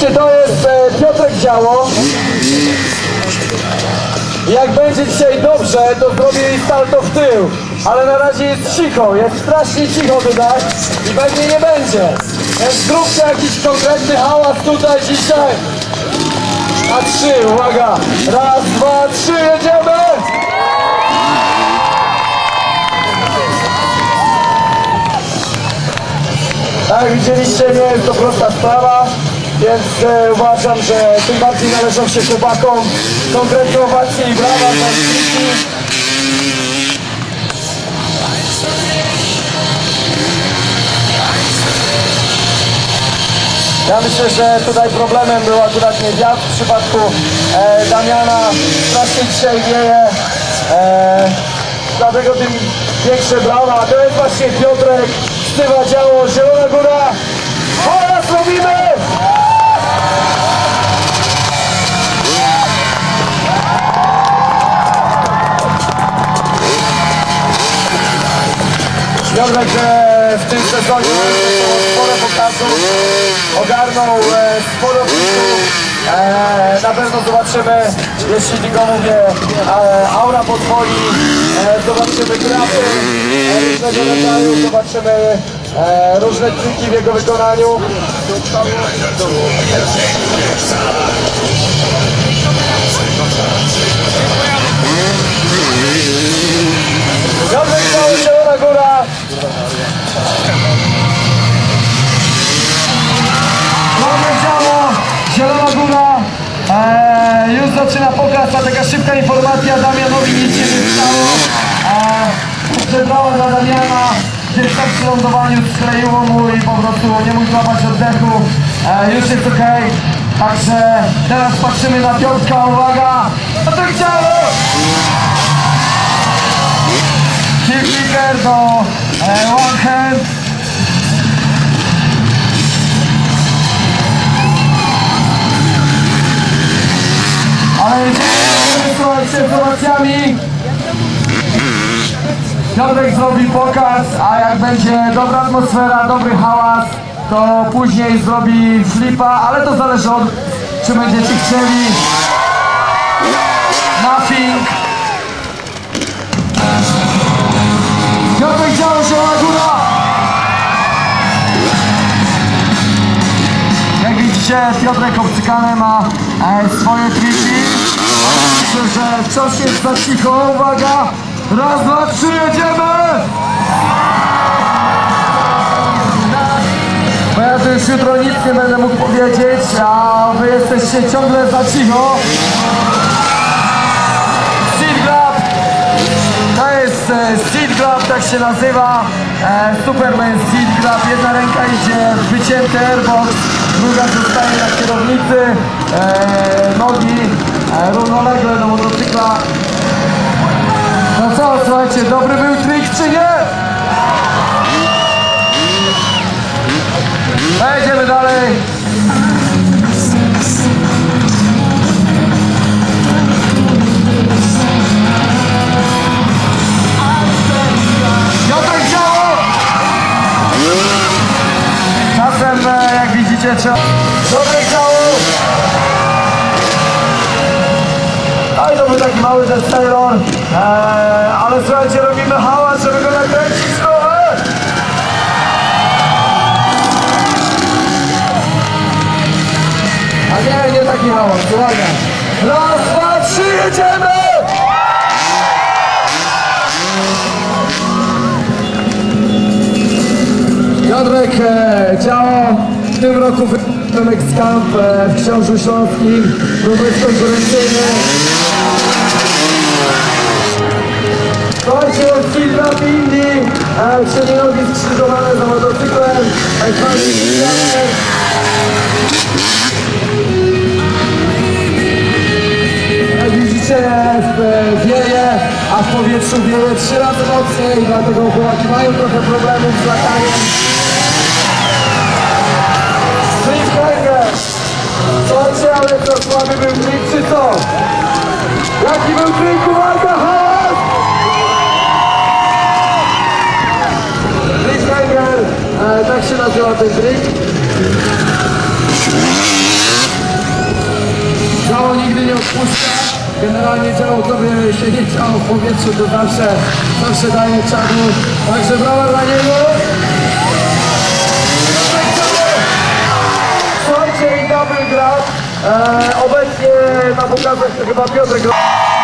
Zobaczcie, to jest e, Piotrek Działo. Jak będzie dzisiaj dobrze, to zrobię jej salto w tył. Ale na razie jest cicho, jest strasznie cicho tutaj i pewnie nie będzie. Więc zróbcie jakiś konkretny hałas tutaj dzisiaj. Na trzy, uwaga. Raz, dwa, trzy, jedziemy! Tak, widzieliście, nie jest to prosta sprawa, więc e, uważam, że tym bardziej należą się chłopakom konkretne owacje i brawa za skryki. Ja myślę, że tutaj problemem był akurat nie wiatr w przypadku e, Damiana. Strasznie dzisiaj wieje. E, dlatego tym większe brawa. To jest właśnie Piotrek, Stywa Działo, Zielona Góra. Oraz robimy! Piotrek e, w tym sezonie sporo pokazów, ogarnął e, sporo. E, na pewno zobaczymy, jeśli tylko mówię, e, aura pozwoli, e, zobaczymy grafy e, różnego rodzaju, zobaczymy e, różne triki w jego wykonaniu. A taka szybka informacja, Damianowi nic się nie stało. Przebrała dla Damiana, gdzieś tam przy lądowaniu skleiło mu i po prostu nie mógł złapać oddechu. Eee, już jest ok, także teraz patrzymy na Piotrka, uwaga, a to działo! Kick do e, one hand. Piotrek zrobi pokaz, a jak będzie dobra atmosfera, dobry hałas, to później zrobi flipa, ale to zależy od czy będziecie chcieli. Nothing. Piotrek działo się na góra! Jak widzicie, Piotrek obcykany ma e, swoje triki. Myślę, że wciąż jest za cicho. Uwaga! Raz, dwa, trzy, jedziemy! Bo ja tu już jutro nic nie będę mógł powiedzieć, a wy jesteście ciągle za cicho. Seat grab! To jest e, seat grab, tak się nazywa. E, Superman seat grab. Jedna ręka idzie w wycięty airbox, druga zostaje na kierownicy. E, nogi równolegle do motocykla. No co, słuchajcie, dobry był trik czy nie? Jedziemy dalej. Piotrek działo! Czasem, e, jak widzicie, trzeba... A i to był taki mały destelor, e, ale słuchajcie, robimy hałas, żeby go nakręcić trochę! A nie, nie taki hałas, uwaga! Raz, dwa, trzy, jedziemy! Piotrek e, działo w tym roku Femek Camp e, w Książu Śląskim, również konkurencyjny. Słuchajcie, od kilka pindi, przednie nogi skrzyżowane za motocyklem, ścianek. Jak widzicie, wieje, a w powietrzu wieje trzy razy mocniej, dlatego chłopaki mają trochę problemów z lataniem. się, ale to słaby był trik, czy co? Jaki był trik, uwaga, hałas! Cliffhanger, e, tak się nazywa ten trik. Ciało nigdy nie odpuszcza. Generalnie ciało, co by się nie ciało w powietrzu, to zawsze, zawsze daje czadu. Także brawa dla niego. Słuchajcie, i double grab. E, obecnie na pokazach chyba Piotr gra.